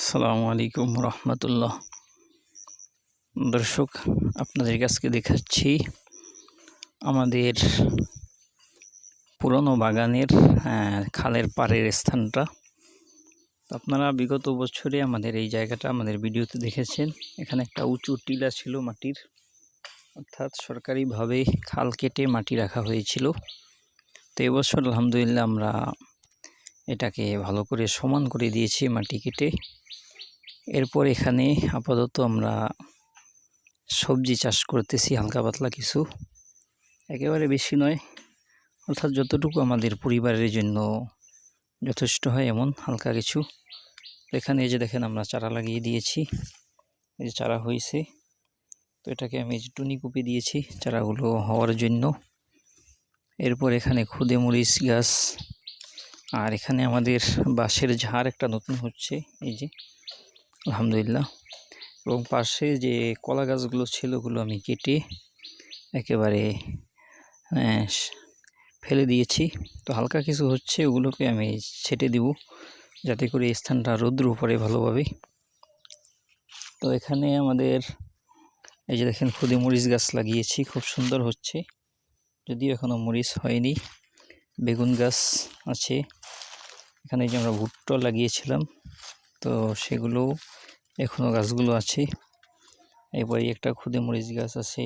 আসসালামু আলাইকুম রহমতুল্লাহ। দর্শক, আপনাদের কাছকে দেখাচ্ছি আমাদের পুরনো বাগানের খালের পাড়ের স্থানটা। আপনারা বিগত বছরে আমাদের এই জায়গাটা আমাদের ভিডিওতে দেখেছেন। এখানে একটা উঁচু টিলা ছিল মাটির। অর্থাৎ সরকারিভাবে খাল কেটে মাটি রাখা হয়েছিল। তো এবছর আলহামদুলিল্লাহ আমরা এটাকে ভালো করে সমান করে দিয়েছি মাটি কেটে এরপর এখানে আপাতত আমরা সবজি চাষ করতেছি, হালকা পাতলা কিছু। একেবারে বেশি নয়, অর্থাৎ যতটুকু আমাদের পরিবারের জন্য যথেষ্ট হয় এমন হালকা কিছু। এখানে এই যে দেখেন আমরা চারা লাগিয়ে দিয়েছি, এই যে চারা হয়েছে। তো এটাকে আমি টুনি কুপি দিয়েছি চারাগুলো হওয়ার জন্য। এরপর এখানে খুদে মরিচ গাছ আর এখানে আমাদের বাঁশের ঝাড় একটা নতুন হচ্ছে এই যে আলহামদুলিল্লাহ। এবং পাশে যে কলা গাছগুলো ছিল ওগুলো আমি কেটে একেবারে আহ, ফেলে দিয়েছি। তো হালকা কিছু হচ্ছে ওগুলোকে আমি ছেটে দিব যাতে করে এই স্থানটা রৌদ্র পড়ে ভালোভাবে। তো এখানে আমাদের এই যে দেখেন খুদে মরিচ গাছ লাগিয়েছি খুব সুন্দর হচ্ছে। যদিও এখনও মরিচ হয়নি। বেগুন গাছ আছে। এখানে যে আমরা ভুট্টা লাগিয়েছিলাম, তো সেগুলো এখনও গাছগুলো আছে। এরপরে একটা খুদে মরিচ গাছ আছে,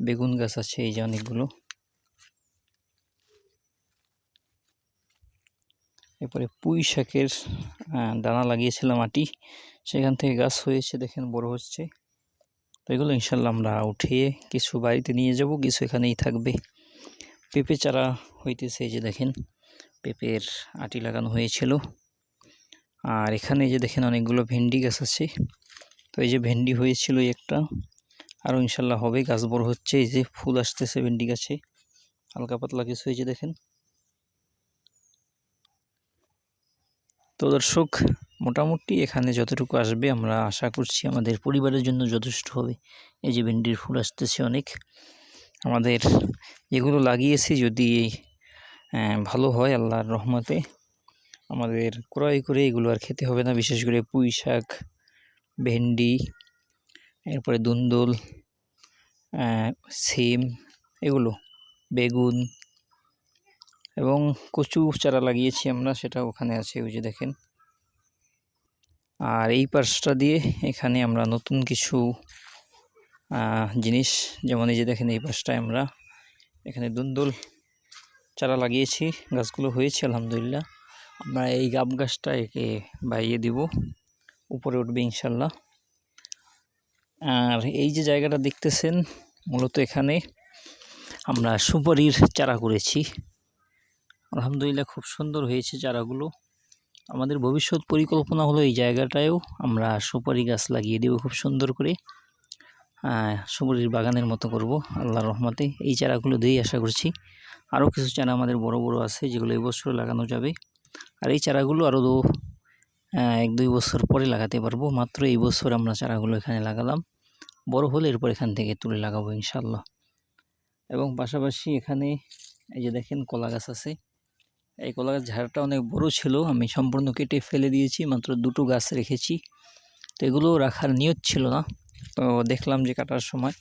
বেগুন গাছ আছে, এই যে অনেকগুলো। এরপরে পুঁই শাকের দানা লাগিয়েছিলাম মাটি, সেখান থেকে গাছ হয়েছে, দেখেন বড় হচ্ছে। তো এগুলো ইনশাল্লাহ আমরা উঠিয়ে কিছু বাড়িতে নিয়ে যাব, কিছু এখানেই থাকবে। পেঁপে চারা হইতেছে, এই যে দেখেন। পেঁপের আটি লাগানো হয়েছিল। আর এখানে যে দেখেন অনেকগুলো ভেন্ডি গাছ আছে। তো এই যে ভেন্ডি হয়েছিল একটা। আরও ইনশাল্লাহ হবে, গাছ বড় হচ্ছে, এই যে ফুল আসতেছে ভেন্ডি গাছে। হালকা পাতলা কিছু যে দেখেন। তো দর্শক, মোটামুটি এখানে যতটুকু আসবে আমরা আশা করছি আমাদের পরিবারের জন্য যথেষ্ট হবে। এই যে ভেন্ডির ফুল আসতেছে অনেক। আমাদের এগুলো লাগিয়েছি যদি ভালো হয় আল্লাহর রহমতে। আমাদের ক্রয় করে এগুলো আর খেতে হবে না, বিশেষ করে পুঁই শাক, ভেন্ডি, এরপরে দুন্দুল সিম, এগুলো, বেগুন এবং কচু চারা লাগিয়েছি আমরা, সেটা ওখানে আছে, ওই যে দেখেন। আর এই পাশটা দিয়ে এখানে আমরা নতুন কিছু জিনিস, যেমন এই যে দেখেন এই পাশটায় আমরা এখানে দুন্দুল চারা লাগিয়েছি, গাছগুলো হয়েছে, আলহামদুলিল্লাহ। আমরা এই গাব গাছটা একে বাইয়ে দিব, উপরে উঠবে ইনশাল্লাহ। আর এই যে জায়গাটা দেখতেছেন, মূলত এখানে আমরা সুপারির চারা করেছি। আলহামদুলিল্লাহ খুব সুন্দর হয়েছে চারাগুলো। আমাদের ভবিষ্যৎ পরিকল্পনা হলো এই জায়গাটায়ও আমরা সুপারি গাছ লাগিয়ে দেবো খুব সুন্দর করে। সুপারির বাগানের মতো করব, আল্লাহর রহমতে। এই চারাগুলো দিয়েই আশা করছি। আরও কিছু চারা আমাদের বড় বড় আছে, যেগুলো এবছর লাগানো যাবে। আর এই চারাগুলো আরও দু এক দুই বছর পরে লাগাতে পারব। মাত্র এই বছর আমরা চারাগুলো এখানে লাগালাম। বড় হলে এরপর এখান থেকে তুলে লাগাবো ইনশাল্লাহ এবং পাশাপাশি এখানে এই যে দেখেন কলা গাছ আছে। এই কলা গাছ ঝাড়টা অনেক বড় ছিল, আমি সম্পূর্ণ কেটে ফেলে দিয়েছি, মাত্র দুটো গাছ রেখেছি। তো এগুলো রাখার নিয়ত ছিল না। তো দেখলাম যে কাটার সময়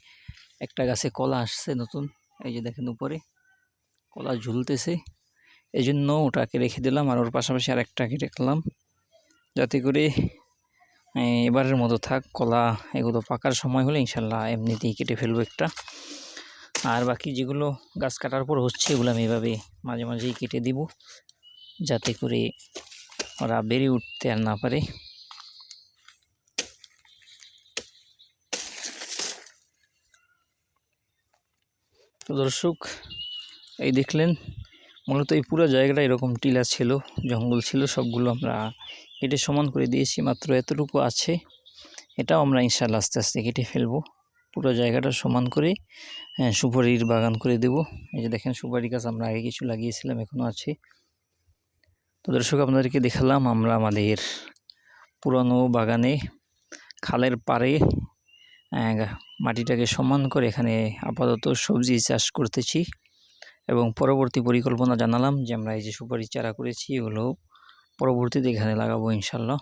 একটা গাছে কলা আসছে নতুন, এই যে দেখেন উপরে। কলা ঝুলতেছে। এই জন্য ওটাকে রেখে দিলাম আর ওর পাশাপাশি আর আরেকটাকে রাখলাম যাতে করে এবারের মতো থাক, কলা এগুলো পাকার সময় হলে ইনশাল্লাহ এমনিতেই কেটে ফেলব একটা। আর বাকি যেগুলো গাছ কাটার পর হচ্ছে এগুলো আমি এভাবে মাঝে মাঝেই কেটে দিব। যাতে করে ওরা বেড়ে উঠতে আর না পারে। তো দর্শক এই দেখলেন মূলত এই পুরো জায়গাটা এরকম টিলা ছিল জঙ্গল ছিল সবগুলো আমরা কেটে সমান করে দিয়েছি মাত্র এতটুকু আছে। এটাও আমরা ইনশাল্লাহ আস্তে আস্তে কেটে ফেলব। পুরো জায়গাটা সমান করে হ্যাঁ, সুপারির বাগান করে দেব। এই যে দেখেন সুপারি গাছ আমরা আগে কিছু লাগিয়েছিলাম এখনও আছে। তো দর্শক আপনাদেরকে দেখালাম আমরা আমাদের পুরনো বাগানে খালের পাড়ে মাটিটাকে সমান করে এখানে আপাতত সবজি চাষ করতেছি। এবং পরবর্তী পরিকল্পনা জানালাম যে আমরা এই যে সুপারি চারা করেছি এগুলো পরবর্তীতে এখানে লাগাবো ইনশাল্লাহ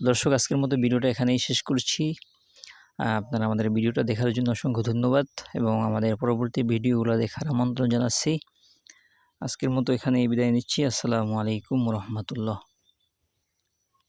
দর্শক, আজকের মতো ভিডিওটা এখানেই শেষ করছি। আপনারা আমাদের ভিডিওটা দেখার জন্য অসংখ্য ধন্যবাদ এবং আমাদের পরবর্তী ভিডিওগুলো দেখার আমন্ত্রণ জানাচ্ছি। আজকের মতো এখানেই বিদায় নিচ্ছি। আসসালামু আলাইকুম রহমতুল্লাহ।